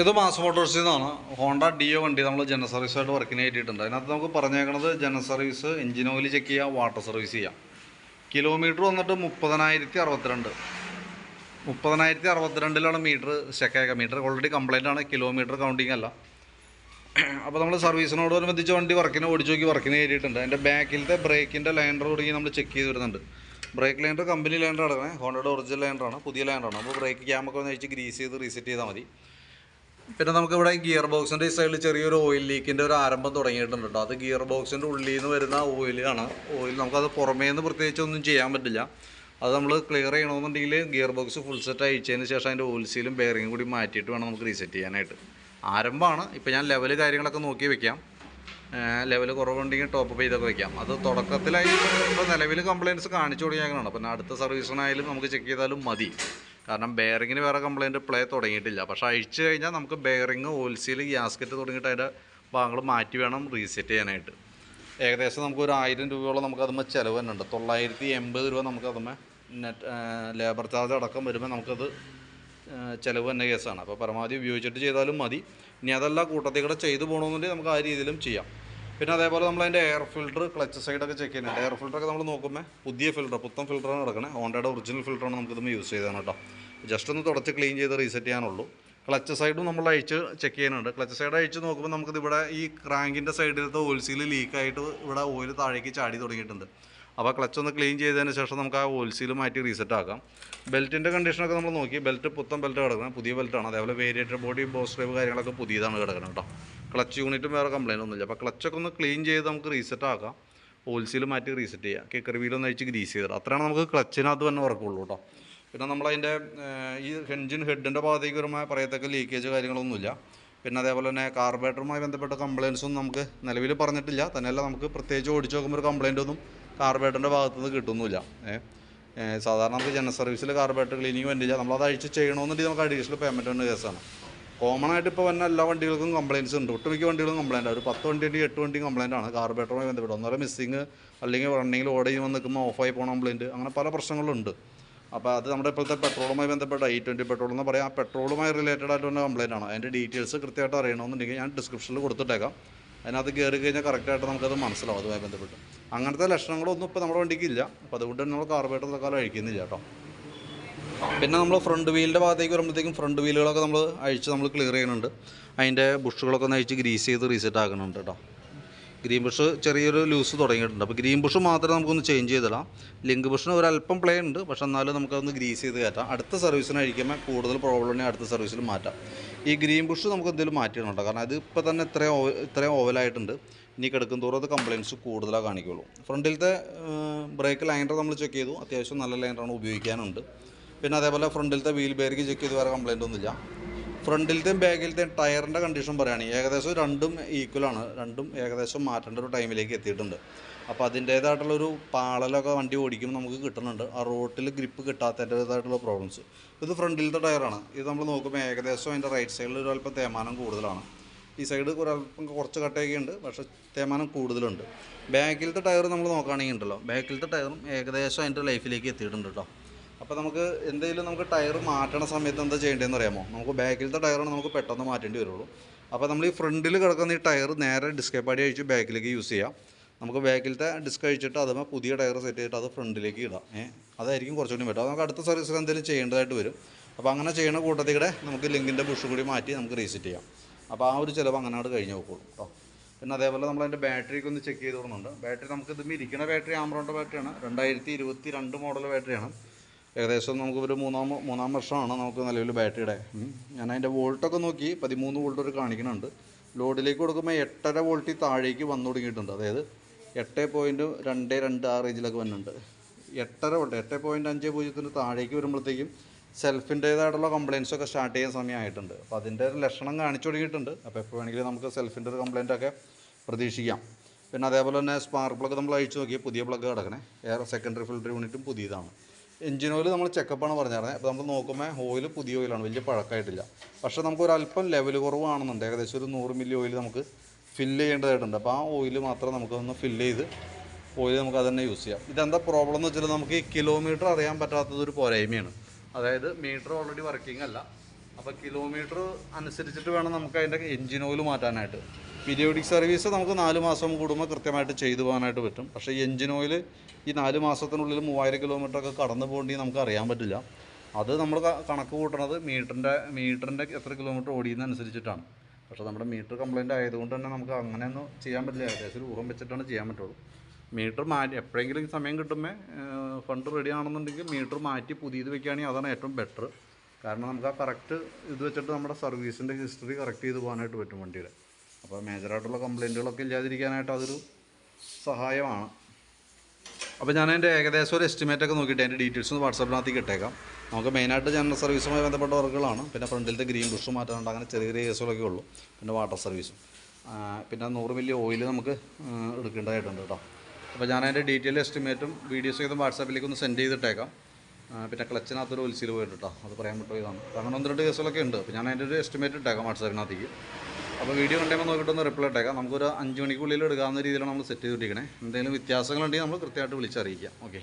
ഇത് മാസ് മോട്ടോഴ്സിൽ നിന്നാണ് Honda deo വണ്ടി നമ്മൾ ജനറൽ സർവീസായിട്ട് വർക്കിന് കയറ്റിയിട്ടുണ്ട്. അതിനകത്ത് നമുക്ക് പറഞ്ഞേക്കണത് general service engine oil check ചെയ്യുക വാട്ടർ സർവീസ് ചെയ്യാം. കിലോമീറ്റർ വന്നിട്ട് മുപ്പതിനായിരത്തി അറുപത്തിരണ്ട് മുപ്പതിനായിരത്തി അറുപത്തിരണ്ടിലാണ് മീറ്റർ ചെക്കാക്കുക മീറ്റർ ഓൾറെഡി കംപ്ലൈന്റ് ആണ്. കിലോമീറ്റർ കൗണ്ടിങ് അല്ല. അപ്പോൾ നമ്മൾ സർവീസിനോടനുബന്ധിച്ച് വണ്ടി വർക്കിന് ഓടിച്ചു നോക്കി വർക്കിന് കയറ്റിയിട്ടുണ്ട്. അതിന്റെ ബാക്കിലത്തെ ബ്രേക്കിന്റെ ലൈൻഡർ തുടങ്ങി നമ്മൾ ചെക്ക് ചെയ്ത് വരുന്നുണ്ട്. ബ്രേക്ക് ലൈൻഡർ കമ്പനി അടക്കണേ. ഹോണ്ടയുടെ ഒറിജിനൽ ലൈൻഡറാണ് പുതിയ ലൈൻഡറാണ് അപ്പോൾ ബ്രേക്ക് ക്യാമൊക്കെ ഒന്ന് അഴിച്ച് ഗ്രീസ് ചെയ്ത് റീസെറ്റ് ചെയ്താൽ മതി. പിന്നെ നമുക്ക് ഇവിടെ ഗിയർ ബോക്സിന്റെ ഈ സൈഡിൽ ചെറിയൊരു ഓയിൽ ലീക്കിന്റെ ഒരു ആരംഭം തുടങ്ങിയിട്ടുണ്ട് അത് ഗിയർ ബോക്സിന്റെ ഉള്ളിൽ നിന്ന് വരുന്ന ഓയിലാണ് ഓയിൽ നമുക്കത് പുറമേ നിന്ന് പ്രത്യേകിച്ച് ഒന്നും ചെയ്യാൻ പറ്റില്ല. അത് നമ്മൾ ക്ലിയർ ചെയ്യണമെന്നുണ്ടെങ്കിൽ ഗിയർ ബോക്സ് ഫുൾ സെറ്റ് അയച്ചതിന് ശേഷം അതിന്റെ ഓയിൽ സീലും ബെയറിങ്ങും കൂടി മാറ്റിയിട്ട് വേണം നമുക്ക് റീസെറ്റ് ചെയ്യാനായിട്ട്. ആരംഭമാണ്. ഇപ്പോൾ ഞാൻ ലെവൽ കാര്യങ്ങളൊക്കെ നോക്കി വെക്കാം. ലെവൽ കുറവുണ്ടെങ്കിൽ ടോപ്പ് അപ്പ് ചെയ്തൊക്കെ വെക്കാം. അത് തുടക്കത്തിലായി നിലവിൽ കംപ്ലയിന്റ്സ് കാണിച്ചു കൊടുക്കാനാണ് പിന്നെ അടുത്ത സർവീസിനായാലും നമുക്ക് ചെക്ക് ചെയ്താലും മതി. കാരണം ബെയറിങ്ങിന് വേറെ കംപ്ലയിന്റ് പ്ലേ തുടങ്ങിയിട്ടില്ല. പക്ഷെ അഴിച്ചു കഴിഞ്ഞാൽ നമുക്ക് ബെയറിങ് ഓയിൽസീൽ ഗ്യാസ്കറ്റ് തുടങ്ങിയിട്ട് അതിന്റെ ഭാഗങ്ങൾ മാറ്റി വേണം റീസെറ്റ് ചെയ്യാനായിട്ട്. ഏകദേശം നമുക്ക് ഒരു ആയിരം രൂപയോളം നമുക്ക് അതുമ്മ ചിലവ് തന്നെ ഉണ്ട് തൊള്ളായിരത്തി എൺപത് രൂപ നമുക്ക് അതുമ്മ നെറ്റ് ലേബർ ചാർജ് അടക്കം വരുമ്പോൾ നമുക്കത് ചിലവ് തന്നെ കേസാണ്. അപ്പോൾ പരമാവധി ഉപയോഗിച്ചിട്ട് ചെയ്താലും മതി. ഇനി അതല്ല കൂട്ടത്തിൽ കൂടെ ചെയ്തു പോകണമെന്നുണ്ടെങ്കിൽ നമുക്ക് ആ രീതിയിലും ചെയ്യാം. പിന്നെ അതേപോലെ നമ്മൾ അതിന്റെ എയർ ഫിൽറ്റർ ക്ലച്ച് സൈഡൊക്കെ ചെക്ക് ചെയ്യുന്നുണ്ട്. എയർ ഫിൽറ്ററൊക്കെ നമ്മൾ നോക്കുമ്പോൾ പുതിയ ഫിൽറ്റർ പുത്തൻ ഫിൽറ്ററാണ് കിടക്കുന്നത് ഹോണ്ടയുടെ ഒറിജിനൽ ഫിൽറ്ററാണ് നമുക്കിത് യൂസ് ചെയ്താണ് കേട്ടോ ജസ്റ്റ് ഒന്ന് തുടച്ച് ക്ലീൻ ചെയ്ത് റീസെറ്റ് ചെയ്യാനുള്ളൂ. ക്ലച്ച് സൈഡും നമ്മൾ അഴിച്ച് ചെക്ക് ചെയ്യുന്നുണ്ട്. ക്ലച്ച് സൈഡ് അഴിച്ച് നോക്കുമ്പോൾ നമുക്കിത് ഇവിടെ ഈ ക്രാങ്കിന്റെ സൈഡിലത്തെ ഓയിൽ സീൽ ലീക്കായിട്ട് ഇവിടെ ഓയിൽ താഴേക്ക് ചാടി തുടങ്ങിയിട്ടുണ്ട്. അപ്പോൾ ക്ലച്ച് ഒന്ന് ക്ലീൻ ചെയ്തതിന് ശേഷം നമുക്ക് ആ ഓയിൽ മാറ്റി റീസെറ്റ് ആക്കാം. ബെൽറ്റിന്റെ കണ്ടീഷനൊക്കെ നമ്മൾ നോക്കി. ബെൽറ്റ് പുത്തൻ ബെൽറ്റ് കിടക്കുന്നത്. പുതിയ ബെൽറ്റാണ് അതേപോലെ വേരിയേറ്റർ ബോഡി ബോസ് ഡ്രൈവ് കാര്യങ്ങളൊക്കെ പുതിയതാണ് കിടക്കുന്നത് കേട്ടോ ക്ലച്ച് യൂണിറ്റും വേറെ കംപ്ലൈന്റ് ഒന്നുമില്ല. അപ്പോൾ ക്ലച്ചൊക്കെ ഒന്ന് ക്ലീൻ ചെയ്ത് നമുക്ക് റീസെറ്റ് ആക്കാം. ഓയിൽ മാറ്റി റീസെറ്റ് ചെയ്യാം. കിക്കർ വീലൊന്ന് അഴിച്ച് ഗ്രീസ് ചെയ്തിട്ട് അത്രയാണ് നമുക്ക് ക്ലച്ചിനകത്ത് തന്നെ ഉറക്കുള്ളൂ കേട്ടോ പിന്നെ നമ്മളതിന്റെ ഈ എൻജിൻ ഹെഡിന്റെ ഭാഗത്തേക്ക് വരുമ്പോൾ പറയത്തക്ക ലീക്കേജ് കാര്യങ്ങളൊന്നുമില്ല. പിന്നെ അതേപോലെ തന്നെ കാർബേറ്ററുമായി ബന്ധപ്പെട്ട കംപ്ലയിൻസൊന്നും നമുക്ക് നിലവിൽ പറഞ്ഞിട്ടില്ല. തന്നെയല്ല നമുക്ക് പ്രത്യേകിച്ച് ഓടിച്ച് നോക്കുമ്പോൾ ഒരു കംപ്ലയിന്റ് ഒന്നും കാർബേറ്ററിന്റെ ഭാഗത്തുനിന്ന് കിട്ടുന്നില്ല. സാധാരണ നമുക്ക് ജനറൽ സർവീസിൽ കാർബേറ്റർ ക്ലീനിങ് വേണ്ടില്ല നമ്മളത് അഴിച്ച് ചെയ്യണമെന്നുണ്ടെങ്കിൽ നമുക്ക് അഡീഷണൽ പേയ്മെന്റ് വേണ്ട കേസാണ്. കോമൺ ആയിട്ട് ഇപ്പോൾ വന്ന എല്ലാ വണ്ടികൾക്കും കംപ്ലയിൻസ് ഉണ്ട്. ഒട്ടുമിക്ക വണ്ടികളും കംപ്ലയിന്റ് ഒരു പത്ത് വണ്ടി ഉണ്ടെങ്കിൽ എട്ട് വണ്ടിയും കംപ്ലയിന്റ് ആണ്. കാർബേറ്ററുമായി ബന്ധപ്പെട്ട്. ഒന്നര മിസ്സിങ് അല്ലെങ്കിൽ റണ്ണിങ്ങിൽ ഓർഡർ ചെയ്യുമ്പോൾ നിൽക്കുമ്പോൾ ഓഫായി പോകണ കംപ്ലയിന്റ് അങ്ങനെ പല പ്രശ്നങ്ങളുണ്ട്. അപ്പോൾ അത് നമ്മുടെ ഇപ്പോഴത്തെ പെട്രോളുമായി ബന്ധപ്പെട്ട ഐ ട്വന്റി പെട്രോൾ എന്ന് പറയാം. ആ പെട്രോളുമായി റിലേറ്റഡ് ആയിട്ട് വന്ന കംപ്ലയിന്റ് ആണ്. അതിന്റെ ഡീറ്റെയിൽസ് കൃത്യമായിട്ട് അറിയണമെന്നുണ്ടെങ്കിൽ ഞാൻ ഡിസ്ക്രിപ്ഷനിൽ കൊടുത്തിട്ടേക്കാം. അതിനകത്ത് കയറി കഴിഞ്ഞാൽ കറക്റ്റായിട്ട് നമുക്കത് മനസ്സിലാവും അതുമായി ബന്ധപ്പെട്ട്. അങ്ങനത്തെ ലക്ഷണങ്ങളൊന്നും ഇപ്പോൾ നമ്മുടെ വണ്ടിക്ക് ഇല്ല. അപ്പോൾ അതുകൊണ്ട് തന്നെ നമ്മൾ കാർബേറ്റർ തൽക്കാലം അഴിക്കുന്നില്ല കേട്ടോ. പിന്നെ നമ്മൾ ഫ്രണ്ട് വീലിന്റെ ഭാഗത്തേക്ക് വരുമ്പോഴത്തേക്കും ഫ്രണ്ട് വീലുകളൊക്കെ നമ്മൾ അഴിച്ച് നമ്മൾ ക്ലിയർ ചെയ്യുന്നുണ്ട്. അതിന്റെ ബുഷുകളൊക്കെ ഒന്ന് അഴിച്ച് ഗ്രീസ് ചെയ്ത് റീസെറ്റ് ആക്കുന്നുണ്ട് കേട്ടോ. ഗ്രീൻ ബുഷ് ചെറിയൊരു ലൂസ് തുടങ്ങിയിട്ടുണ്ട്. അപ്പോൾ ഗ്രീൻ ബുഷ് മാത്രമേ നമുക്കൊന്ന് ചേഞ്ച് ചെയ്തിടാം. ലിങ്ക് ബുഷിന് ഒരു അല്പം പ്ലേ ഉണ്ട്. പക്ഷെ എന്നാലും നമുക്കതൊന്ന് ഗ്രീസ് ചെയ്ത് കയറ്റാം. അടുത്ത സർവീസിന് അഴിക്കുമ്പോൾ കൂടുതൽ പ്രോബ്ലം ഉണ്ടെങ്കിൽ അടുത്ത സർവീസിൽ മാറ്റാം. ഈ ഗ്രീൻ ബുഷ് നമുക്ക് എന്തെങ്കിലും മാറ്റിയിടണം കാരണം അത് ഇപ്പോൾ തന്നെ ഇത്രയും ഓവ ഇത്രയും ഓവലായിട്ടുണ്ട് ഇനി കിടക്കും തോറും അത് കംപ്ലയിന്റ്സ് കൂടുതലാണ് കാണിക്കുള്ളൂ. ഫ്രണ്ടിലത്തെ ബ്രേക്ക് ലൈനർ നമ്മൾ ചെക്ക് ചെയ്തു. അത്യാവശ്യം നല്ല ലൈനറാണ് ഉപയോഗിക്കാനുണ്ട്. പിന്നെ അതേപോലെ ഫ്രണ്ടിലത്തെ വീൽ ബെയറിംഗ് ചെക്ക് ചെയ്ത്. വേറെ കംപ്ലയിന്റ് ഒന്നുമില്ല. ഫ്രണ്ടിലത്തെയും ബാക്കിലത്തെയും ടയറിന്റെ കണ്ടീഷൻ പറയുകയാണെങ്കിൽ ഏകദേശം രണ്ടും ഈക്വലാണ് രണ്ടും ഏകദേശം മാറ്റേണ്ട ഒരു ടൈമിലേക്ക് എത്തിയിട്ടുണ്ട്. അപ്പോൾ അതിന്റേതായിട്ടുള്ളൊരു പാളലൊക്കെ വണ്ടി ഓടിക്കുമ്പോൾ നമുക്ക് കിട്ടുന്നുണ്ട്. ആ റോട്ടിൽ ഗ്രിപ്പ് കിട്ടാത്തതിന്റേതായിട്ടുള്ള പ്രോബ്ലംസ് ഇത് ഫ്രണ്ടിലത്തെ ടയറാണ് ഇത് നമ്മൾ നോക്കുമ്പോൾ ഏകദേശം അതിന്റെ റൈറ്റ് സൈഡിൽ ഒരു അല്പം തേമാനം കൂടുതലാണ്. ഈ സൈഡ് ഒരല്പം കുറച്ച് കട്ടയൊക്കെ ഉണ്ട് പക്ഷേ തേമാനം കൂടുതലുണ്ട്. ബാക്കിലത്തെ ടയർ നമ്മൾ നോക്കുകയാണെങ്കിൽ ഉണ്ടല്ലോ. ബാക്കിലത്തെ ടയറും ഏകദേശം അതിന്റെ ലൈഫിലേക്ക് എത്തിയിട്ടുണ്ട് കേട്ടോ അപ്പോൾ നമുക്ക് എന്തെങ്കിലും നമുക്ക് ടയർ മാറ്റണ സമയത്ത് എന്താ ചെയ്യേണ്ടതെന്ന് അറിയാമോ? നമുക്ക് ബാക്കിലത്തെ ടയറാണ് നമുക്ക് പെട്ടെന്ന് മാറ്റേണ്ടി വരുള്ളൂ. അപ്പോൾ നമ്മൾ ഈ ഫ്രണ്ടിൽ കിടക്കുന്ന ഈ ടയർ നേരെ ഡിസ്കേ പാടി അഴിച്ച് ബാക്കിലേക്ക് യൂസ് ചെയ്യാം. നമുക്ക് ബാക്കിലത്തെ ഡിസ്ക് അഴിച്ചിട്ട് അതുമ്പോൾ പുതിയ ടയർ സെറ്റ് ചെയ്തിട്ട് അത് ഫ്രണ്ടിലേക്ക് ഇടാം. ഏ അതായിരിക്കും കുറച്ചുകൂടി അത് നമുക്ക് അടുത്ത സർവീസിൽ എന്തെങ്കിലും ചെയ്യേണ്ടതായിട്ട് വരും. അപ്പോൾ അങ്ങനെ ചെയ്യുന്ന കൂട്ടത്തിൽ കൂടെ നമുക്ക് ലിങ്കിന്റെ ബുഷ് കൂടി മാറ്റി നമുക്ക് റീസെറ്റ് ചെയ്യാം. അപ്പോൾ ആ ഒരു ചിലവ് അങ്ങനെ അങ്ങോട്ട് കഴിഞ്ഞ് നോക്കുള്ളൂ കേട്ടോ പിന്നെ അതേപോലെ നമ്മൾ അതിന്റെ ബാറ്ററിക്ക് ഒന്ന് ചെക്ക് ചെയ്ത് കൊടുക്കുന്നുണ്ട്. ബാറ്ററി നമുക്ക് ഇത് ഇരിക്കുന്ന ബാറ്ററി ആമറോണ്ട ബാറ്ററിയാണ് രണ്ടായിരത്തി ഇരുപത്തി രണ്ട് മോഡൽ ബാറ്ററിയാണ് ഏകദേശം നമുക്ക് ഒരു മൂന്നാം മൂന്നാം വർഷമാണ് നമുക്ക് നിലവിൽ ബാറ്ററിയുടെ. ഞാൻ അതിന്റെ വോൾട്ടൊക്കെ നോക്കി പതിമൂന്ന് വോൾട്ട് ഒരു കാണിക്കുന്നുണ്ട് ലോഡിലേക്ക് കൊടുക്കുമ്പോൾ എട്ടര വോൾട്ടിൽ താഴേക്ക് വന്നു തുടങ്ങിയിട്ടുണ്ട്. അതായത് എട്ട് പോയിന്റ് രണ്ട് രണ്ട് ആ റേഞ്ചിലൊക്കെ വന്നിട്ടുണ്ട്. എട്ടര വോൾട്ട് എട്ട് പോയിന്റ് അഞ്ച് പൂജ്യത്തിന് താഴേക്ക് വരുമ്പോഴത്തേക്കും സെൽഫിന്റേതായിട്ടുള്ള കംപ്ലയിൻസ് ഒക്കെ സ്റ്റാർട്ട് ചെയ്യാൻ സമയമായിട്ടുണ്ട്. അപ്പോൾ അതിന്റെ ഒരു ലക്ഷണം കാണിച്ചു തുടങ്ങിയിട്ടുണ്ട്. അപ്പോൾ എപ്പോൾ വേണമെങ്കിലും നമുക്ക് സെൽഫിന്റെ ഒരു കംപ്ലയിന്റ് ഒക്കെ പ്രതീക്ഷിക്കാം. പിന്നെ അതേപോലെ തന്നെ സ്പാർക്ക് പ്ലഗ് നമ്മൾ അഴിച്ചു നോക്കി പുതിയ പ്ലഗ് കിടക്കണേ. എയർ സെക്കൻഡറി ഫിൽറ്റർ യൂണിറ്റും പുതിയതാണ്. എഞ്ചിൻ ഓയിൽ നമ്മൾ ചെക്കപ്പാണ് പറഞ്ഞിരുന്നത് അപ്പോൾ നമ്മൾ നോക്കുമ്പോൾ ഓയിൽ പുതിയ ഓയിലാണ് വലിയ പഴക്കമായിട്ടില്ല പക്ഷേ നമുക്ക് ഒരു അല്പം ലെവൽ കുറവാണെന്നുണ്ട്. ഏകദേശം ഒരു നൂറ് മില്ലി ഓയിൽ നമുക്ക് ഫില്ല് ചെയ്യേണ്ടതായിട്ടുണ്ട്. അപ്പോൾ ആ ഓയിൽ മാത്രം നമുക്കൊന്ന് ഫില്ല് ചെയ്ത് ഓയിൽ നമുക്ക് അത് തന്നെ യൂസ് ചെയ്യാം. ഇതെന്താ പ്രോബ്ലം എന്ന് വെച്ചാൽ നമുക്ക് ഈ കിലോമീറ്റർ അറിയാൻ പറ്റാത്തതൊരു പോരായ്മയാണ്. അതായത് മീറ്റർ ഓൾറെഡി വർക്കിംഗ് അല്ല. അപ്പോൾ കിലോമീറ്റർ അനുസരിച്ചിട്ട് വേണം നമുക്ക് അതിന്റെ എഞ്ചിൻ ഓയിൽ മാറ്റാനായിട്ട്. പീരിയോഡിക് സർവീസ് നമുക്ക് നാല് മാസം കൂടുമ്പോൾ കൃത്യമായിട്ട് ചെയ്തു പോകാനായിട്ട് പറ്റും. പക്ഷേ എഞ്ചിൻ ഓയിൽ ഈ നാല് മാസത്തിനുള്ളിൽ മൂവായിരം കിലോമീറ്റർ ഒക്കെ കടന്നു പോകേണ്ടി നമുക്ക് അറിയാൻ പറ്റില്ല. അത് നമ്മൾ കണക്ക് കൂട്ടണത് മീറ്ററിന്റെ മീറ്ററിന്റെ എത്ര കിലോമീറ്റർ ഓടിയെന്നനുസരിച്ചിട്ടാണ്. പക്ഷേ നമ്മുടെ മീറ്റർ കംപ്ലൈന്റ് ആയതുകൊണ്ട് തന്നെ നമുക്ക് അങ്ങനെയൊന്നും ചെയ്യാൻ പറ്റില്ല. ഏകദേശം ഒരു ഊഹം വെച്ചിട്ടാണ് ചെയ്യാൻ പറ്റുള്ളൂ. മീറ്റർ മാറ്റി എപ്പോഴെങ്കിലും സമയം കിട്ടുമ്പോൾ ഫണ്ട് റെഡി ആണെന്നുണ്ടെങ്കിൽ മീറ്റർ മാറ്റി പുതിയത് വെക്കുകയാണെങ്കിൽ അതാണ് ഏറ്റവും ബെറ്റർ കാരണം നമുക്ക് ആ കറക്റ്റ് ഇത് വെച്ചിട്ട് നമ്മുടെ സർവീസിന്റെ ഹിസ്റ്ററി കറക്റ്റ് ചെയ്ത് പോകാനായിട്ട് പറ്റും വണ്ടിയുടെ. അപ്പോൾ മേജറായിട്ടുള്ള കംപ്ലൈന്റുകളൊക്കെ ഇല്ലാതിരിക്കാനായിട്ട് അതൊരു സഹായമാണ്. അപ്പോൾ ഞാൻ അതിന്റെ ഏകദേശം ഒരു എസ്റ്റിമേറ്റ് ഒക്കെ നോക്കിയിട്ട് അതിന്റെ ഡീറ്റെയിൽസ് ഒന്ന് വാട്സാപ്പിനകത്തേക്ക് ഇട്ടേക്കാം. നമുക്ക് മെയിനായിട്ട് ജനറൽ സർവീസുമായി ബന്ധപ്പെട്ട വർക്കുകളാണ് പിന്നെ ഫ്രണ്ടിലത്തെ ഗ്രീൻ ബുഷ് മാറ്റാനുണ്ട് അങ്ങനെ ചെറിയ ചെറിയ കേസുകളൊക്കെ ഉള്ളൂ. പിന്നെ വാട്ടർ സർവീസും പിന്നെ നൂറ് മില്ലി ഓയിൽ നമുക്ക് എടുക്കേണ്ടതായിട്ടുണ്ട് കേട്ടോ. അപ്പോൾ ഞാൻ അതിന്റെ ഡീറ്റെയിൽ എസ്റ്റിമേറ്റും വീഡിയോസും ചെയ്തും വാട്സാപ്പിലേക്ക് ഒന്ന് സെൻഡ് ചെയ്തിട്ടേക്കാം. പിന്നെ ക്ലച്ചിനകത്തൊരു ഒലിച്ചിൽ പോയിട്ട് കേട്ടോ. അത് പറയാൻ പറ്റുമോ ഇതാണ് അങ്ങനെ ഒന്ന് രണ്ട് കേസുകളൊക്കെ ഉണ്ട്. അപ്പോൾ ഞാൻ അതിന്റെ ഒരു എസ്റ്റിമേറ്റ് ഇട്ടേക്കാം വാട്സാപ്പിനകത്തേക്ക്. അപ്പോൾ വീഡിയോ കണ്ടുമ്പോൾ നോക്കിയിട്ടൊന്ന് റിപ്ലൈ ഇട്ടേക്കാം. നമുക്കൊരു അഞ്ച് മണിക്കുള്ളിൽ എടുക്കാവുന്ന രീതിയിലാണ് നമ്മൾ സെറ്റ് ചെയ്തിട്ടിരിക്കണേ എന്തെങ്കിലും വ്യത്യാസങ്ങളുണ്ടെങ്കിൽ നമ്മൾ കൃത്യമായിട്ട് വിളിച്ചറിയിക്കാം. ഓക്കെ